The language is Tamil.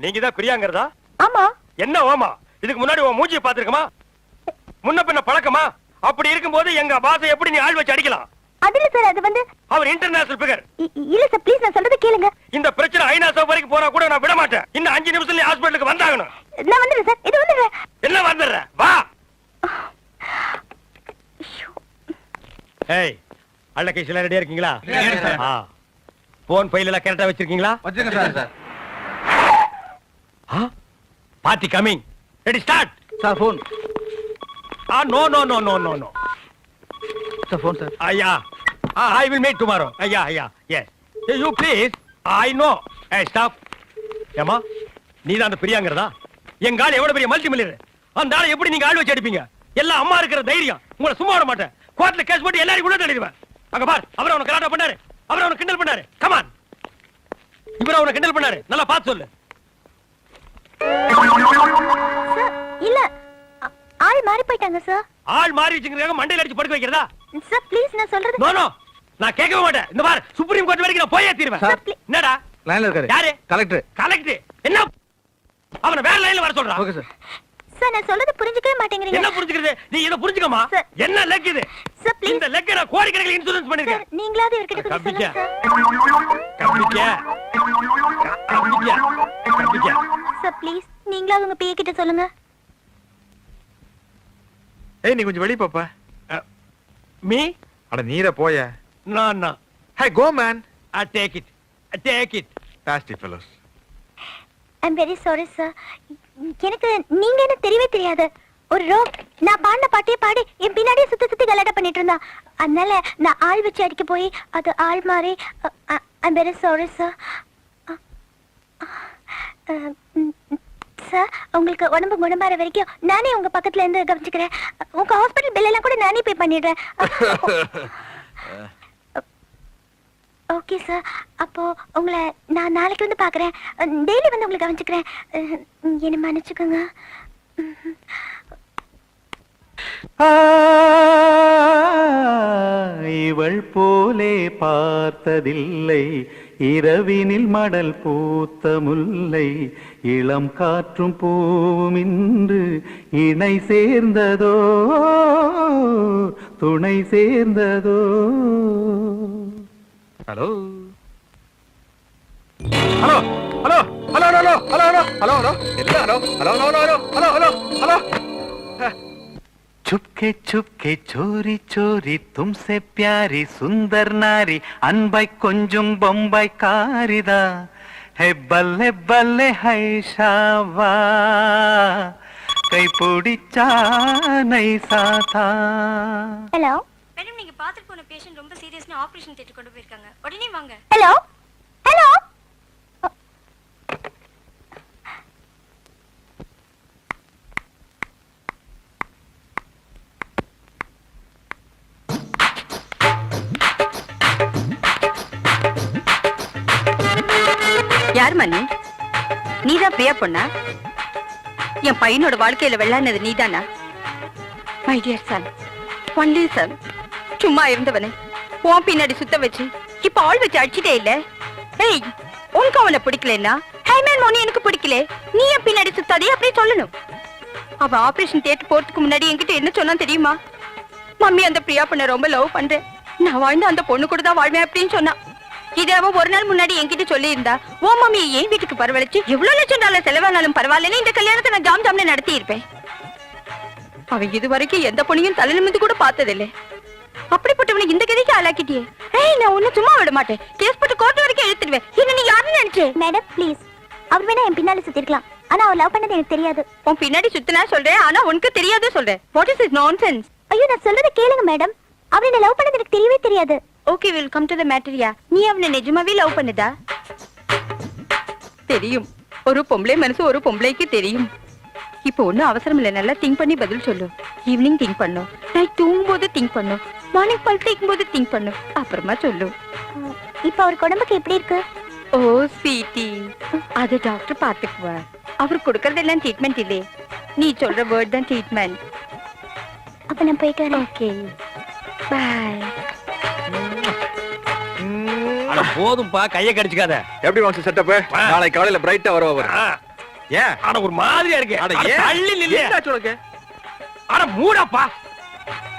நீங்க தான் பிரியாங்கிறதா? ஆமா. என்ன ஓமா? இதுக்கு முன்னாடி உன் மூஞ்சியை பாத்துருக்கமா முன்ன பின்ன பழக்கமா? அப்படி இருக்கும்போது எங்க பாசை எப்படி நீ ஆள் வச்சு அடிக்கலாம்? அதுல சார் அது வந்து அவர் இன்டர்நேஷனல் பிகர் இல்ல சார் ப்ளீஸ் நான் சொல்றது கேளுங்க. இந்த பிரச்சனை ஐநா சபை வரைக்கும் போனா கூட நான் விட மாட்டேன் இன்னும் அஞ்சு நிமிஷத்துல நீ ஹாஸ்பிட்டலுக்கு வந்தாகணும். நான் வந்துடுறேன் சார் இது வந்துடுறேன். என்ன வந்துடுற? வா. ஏய் அள்ள கைசில ரெடியா இருக்கீங்களா? ஆ. போன் ஃபைல் எல்லாம் கரெக்டா வச்சிருக்கீங்களா? வச்சுங்க sir. Party coming ready start sir phone ஆ no no no no no no sir phone sir ஐயா ஐ வில் மீட் டுமாரோ ஐயா ஐயா yes you please I know a stop ஏமா நீ தான் அந்த பிரியாங்கிறதா? எங்க ஆள் எவ்வளவு பெரிய மல்டி மில்லியர் அந்த ஆளை எப்படி நீங்க ஆள் வச்சு அடிப்பீங்க? எல்லாம் அம்மா இருக்கிற தைரியம். உங்களை சும்மா விட மாட்டேன். கோர்ட்ல கேஸ் போட்டு எல்லாரும் உள்ள தள்ளிடுவேன். அங்க பார் அவர் அவனை கலாட்டா பண்ணாரு. அவர் அவனை கிண்டல் பண்ணாரு. கமான் இவர் அவனை கிண்டல் பண்ணாரு. நல்லா பார்த்து சொல்லு. இல்ல. ஆ- ஆள் மாறி போயிட்டாங்க சார் ஆள் மாறி வச்சுக்கிறதுக்காக மண்டையில அடிச்சு படுக்க வைக்கிறதா? சார் ப்ளீஸ் நான் சொல்றது நோ நோ நான் கேட்கவே மாட்டேன். இந்த பார் சுப்ரீம் கோர்ட் வரைக்கும் நான் போயே தீருவேன். என்னடா? லைன்ல இருக்காரு. யாரு? கலெக்டர் என்ன? அவன வேற லைன்ல வர சொல்றான் ஓகே சார் சார் நான் சொல்றது புரிஞ்சுக்கவே என்ன மாட்டேங்கிறீங்க புரிஞ்சுக்கிறது? நீ இத புரிஞ்சுக்கமா. என்ன லெக் இது சார் ப்ளீஸ் இந்த லெக் நான் இன்சூரன்ஸ் சார் பண்ணிருக்கேன். நீங்களாவது இவர்கிட்ட கொஞ்சம் கம்பிக்க. சொல்லுங்க சார் கம்பிக்க கம்பிக்க. கம்பிக்க. சார் ப்ளீஸ் நீங்களாவது உங்க பிஏ கிட்ட சொல்லுங்க. ஏய் நீ கொஞ்சம் வெளிய பாப்பா. மீ? அட நீர போய. நான் நான். Hey go man I take it I take it tasty fellows I'm very sorry sir எனக்கு நீங்க என்ன தெரியவே தெரியாது. ஒரு ரோ நான் பாடின பாட்டையே பாடி என் பின்னாடியே சுத்தி சுத்தி கலாட்டா பண்ணிட்டு இருந்தா. அதனால நான் ஆள் வச்சு அடிக்க போய் அது ஆள் மாறி I'm very sorry sir sir உங்களுக்கு உடம்பு குணமாற வரைக்கும் நானே உங்க பக்கத்துல இருந்து கவனிச்சுக்கிறேன். உங்க ஹாஸ்பிட்டல் பில் எல்லாம் கூட நானே பே பண்ணிடுறேன். ஓகே சார் அப்போ உங்களை நான் நாளைக்கு வந்து பார்க்குறேன் டெய்லி வந்து உங்களை கவனிச்சுக்கிறேன். என்னை மன்னிச்சுக்கோங்க. இவள் போலே பார்த்ததில்லை. இரவினில் மடல் பூத்த முல்லை இளம் காற்றும் பூவும் இன்று இணை சேர்ந்ததோ துணை சேர்ந்ததோ hello hello hello hello hello hello hello hello hello என்ன hello hello hello hello hello hello hello चुपके चुपके चोरी चोरी तुमसे प्यारी सुंदर नारी अनबै கொஞ்சும் பொம்பை காரிதா ஹே பல்லே பல்லே ஹை ஷாவா கை பிடிச்சா நைசாதா ஹலோ மேடம் நீங்க பாத்துட்டு போன பேஷண்ட் ரொம்ப சீரியஸ்னு ஆபரேஷன் தியேட்டர் கொண்டு போயிருக்காங்க உடனே வாங்க ஹலோ ஹலோ யார் நீ நீதான் பிரியா பொண்ணா? என் பையனோட வாழ்க்கையில வெள்ளானது நீதானா? My dear son only son சும்மா இருந்தவனே. உன் பின்னாடி சுத்த வச்சு இப்ப ஆள் வச்சு அடிச்சிட்டே இல்ல? ஏய் உனக்கு அவனை பிடிக்கலன்னா? ஹைமேன் மோனி எனக்கு பிடிக்கல. நீ என் பின்னாடி சுத்தாதே அப்படி சொல்லணும். அவ ஆபரேஷன் தேட்டு போறதுக்கு முன்னாடி என்கிட்ட என்ன சொன்னா தெரியுமா? மம்மி அந்த பிரியா பொண்ணை ரொம்ப லவ் பண்றேன். நான் வாழ்ந்த அந்த பொண்ணு கூட தான் வாழ்வேன் அப்படின்னு சொன்னான். இது ஒரு நாள் முன்னாடி என்கிட்ட சொல்லி இருந்தா ஓ மம்மி என் வீட்டுக்கு பரவழைச்சு? எவ்வளவு லட்சம் டாலர் செலவானாலும் பரவாயில்லன்னு இந்த கல்யாணத்தை நான் ஜாம் ஜாம்னு நடத்தி இருப்பேன் அவன் இது வரைக்கும் எந்த பொண்ணையும் தலை நிமிந்து கூட பார்த்ததில்லை. அப்படிப்பட்டவனை இந்த கதைக்கு ஆளாக்கிட்டியே. ஏய் நான் உன்னை சும்மா விட மாட்டேன். கேஸ் போட்டு கோர்ட் வரைக்கும் எடுத்துடுவேன் என்ன நீ யாருன்னு நினைச்சே? மேடம் ப்ளீஸ் அவர் வேணா என் பின்னால சுத்திருக்கலாம். ஆனா அவர் லவ் பண்ணது எனக்கு தெரியாது. உன் பின்னாடி சுத்தினா சொல்றேன் ஆனா உனக்கு தெரியாது சொல்றேன். வாட் இஸ் இஸ் நான்சென்ஸ் ஐயோ நான் சொல்றதை கேளுங்க மேடம். அவர் என்ன லவ் பண்ணது எனக்கு தெரியவே தெரியாது. Okay will come to the மேட்டரியா நீ அவனை நிஜமாவே லவ் பண்ணுதா தெரியும். ஒரு பொம்பளை மனசு ஒரு பொம்பளைக்கு தெரியும். இப்போ ஒண்ணும் அவசரம் இல்லை நல்லா திங்க் பண்ணி பதில் சொல்லு. ஈவினிங் திங்க் பண்ணும் நைட் தூங்கும் போது திங்க் பண்ணும் மார்னிங் பல் தேய்க்கும் போது திங்க் பண்ணும் அப்புறமா சொல்லு. இப்ப அவருக்கு உடம்புக்கு எப்படி இருக்கு? ஓ ஸ்வீட்டி அது டாக்டர் பாத்துக்குவார் அவர் கொடுக்கறதெல்லாம் ட்ரீட்மெண்ட் இல்லே. நீ சொல்ற வேர்ட் தான் ட்ரீட்மெண்ட் அப்ப நான் போயிட்டு வரேன். ஓகே பாய் போதும்பா கைய கடிச்சுக்காத. எப்படி வாங்க செட்டப் நாளைக்கு காலையில பிரைட்டா வருவா ஆ, ஏன்? ஆனா ஒரு மாதிரியா இருக்கு. அட ஏன்? தள்ளி நில்லு. என்னாச்சு உனக்கு? அட மூடப்பா.